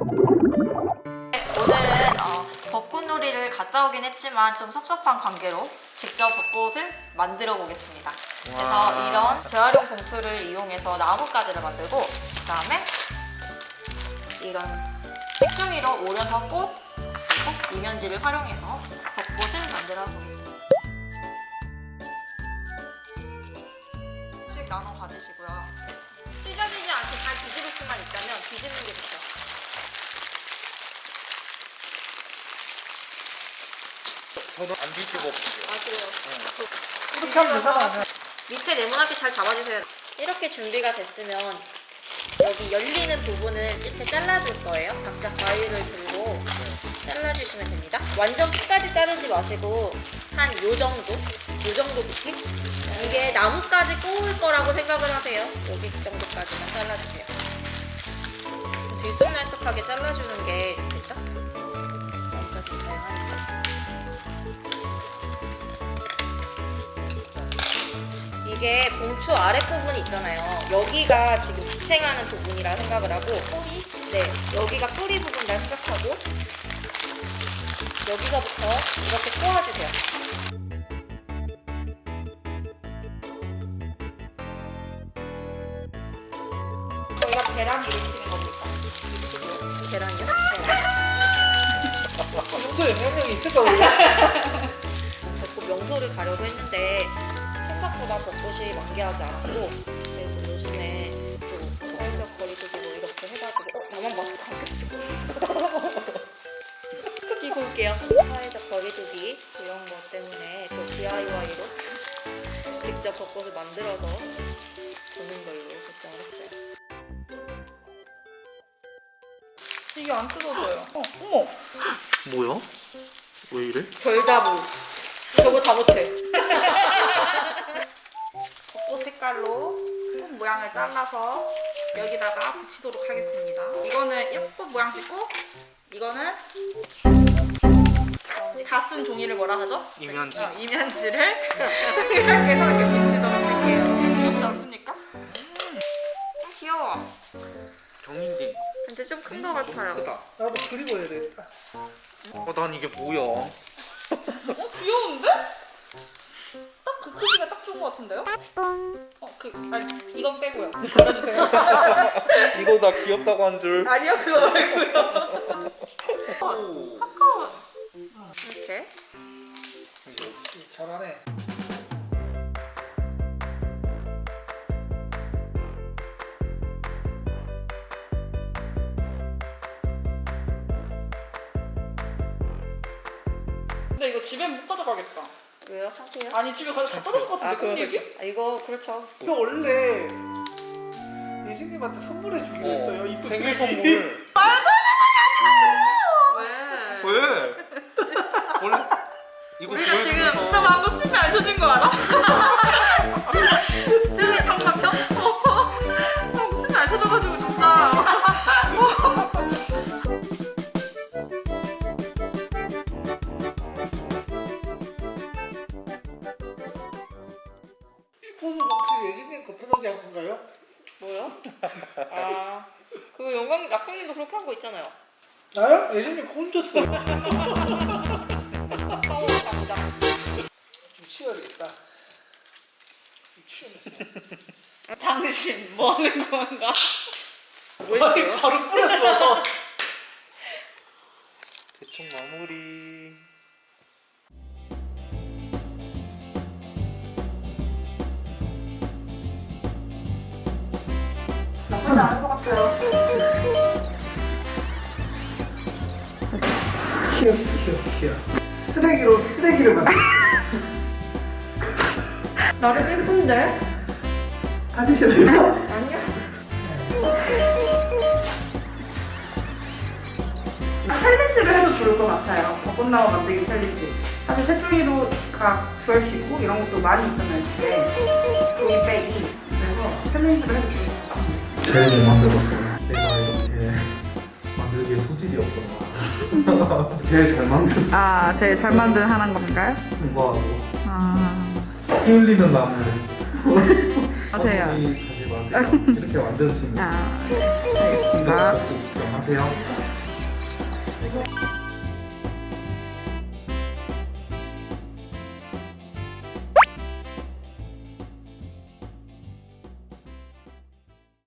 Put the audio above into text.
오늘은 어, 벚꽃놀이를 갔다 오긴 했지만 좀 섭섭한 관계로 직접 벚꽃을 만들어 보겠습니다. 그래서 와. 이런 재활용 봉투를 이용해서 나무가지를 만들고 그다음에 이런 색종이로 오려서 꽃 그리고 이면지를 활용해서 벚꽃을 만들어 보겠습니다. 씩 나눠 가지시고요. 찢어지지 않게 잘 뒤집을 수만 있다면 뒤집는 게 좋죠. 저는 안 뒤집어 볼게요. 아 그래요. 이렇게 하면 되잖아. 밑에 네모나게 잘 잡아주세요. 이렇게 준비가 됐으면 여기 열리는 부분을 이렇게 잘라줄 거예요. 각자 가위를 들고 잘라주시면 됩니다. 완전 끝까지 자르지 마시고 한 요 정도, 요 정도 깊이. 이게 나무까지 꼬을 거라고 생각을 하세요. 여기 정도까지만 잘라주세요. 들쑥날쑥하게 잘라주는 게 좋겠죠? 나무까지 사용하니까. 이게 봉투 아랫부분 있잖아요. 여기가 지금 지탱하는 부분이라 생각을 하고 뿌리? 네, 여기가 뿌리 부분이라 생각하고 여기서부터 이렇게 꼬아주세요. 저희가 계란 일으키는 겁니까? 계란이요? 평소에 영향력이 있을까 원래? 벚꽃 명소를 가려고 했는데 생각보다 벚꽃이 만개하지 않았고 그래서 요즘에 또 사회적 거리두기 뭐 이렇게 해가지고 어? 나만 마스크 안 꼈어 끼고 올게요 사회적 거리두기 이런 것 때문에 또 DIY로 직접 벚꽃을 만들어서 보는 걸로 결정을 했어요 이게 안 뜯어져요. 어, 어머. 뭐야? 왜 이래? 별자부 저거 다 못해 벚꽃 색깔로 꽃 모양을 잘라서 여기다가 붙이도록 하겠습니다. 이거는 예쁜 모양 찍고 이거는 다 쓴 종이를 뭐라 하죠? 이면지. 어, 이면지를 이렇게 해서 이렇게 붙이도록 할게요. 귀엽지 않습니까? 아, 귀여워 정인지. 근데 좀 큰 거 같아요 크다. 나도 그리고 해야 되겠다. 어, 난 이게 뭐야? 어, 귀여운데? 딱 그 크기가 것 같은데요? 어, 그, 아니, 이건 빼고요. 알아주세요. 이거 나 귀엽다고 한 줄. 아니요, 그거 말고요. 오. 이렇게 잘하네. 근데 이거 집에 못 가져가겠다. 왜요? 상태요? 아니, 집에 가서 다 떨어질 것 같은데, 큰 얘기? 아, 이거 그렇죠 저 원래 예진님한테 선물해 주기로 어, 했어요. 이쁜 생일 쓰레기. 선물. 왜? 왜? 원래 이거 우리가 지금 보여주면서 나 방금 숨이 안 쉬어진 거 알아? 꽃은 혹시 예진님 거 편하지 않은 건가요? 뭐요? 아 그거 영광 약속님도 그렇게 한거 있잖아요 나요? 예진님 거 혼줬어요. 까워 갑니다 좀. 좀 치우면서. 당신, 뭐 하는 건가? 뭐였어요? 가루 뿌렸어. 대충 마무리. 키워, 키워, 키워. 쓰레기로 쓰레기를 만들. 나를 예쁜데? 가지셔도 돼요. 아니야 챌린지를 해도 좋을 것 같아요. 벚꽃나무 만들기 챌린지. 사실 새종이로가 구할 수 있고 이런 것도 많이 있잖아요. 집에 종이 빼기. 그래서 챌린지를 해도 좋을 것 같아요. 제일 못 만들었어. 내가 이렇게 만들기에 소질이 없구나. 제일 잘 만든 아, 제일 잘 만든 하나인 건가요? 거하고 아, 피 흘리는 하세요. 어머니 다시 만들자 이렇게 만드시면 아, 네. 알겠습니다. 힘들어 하세요.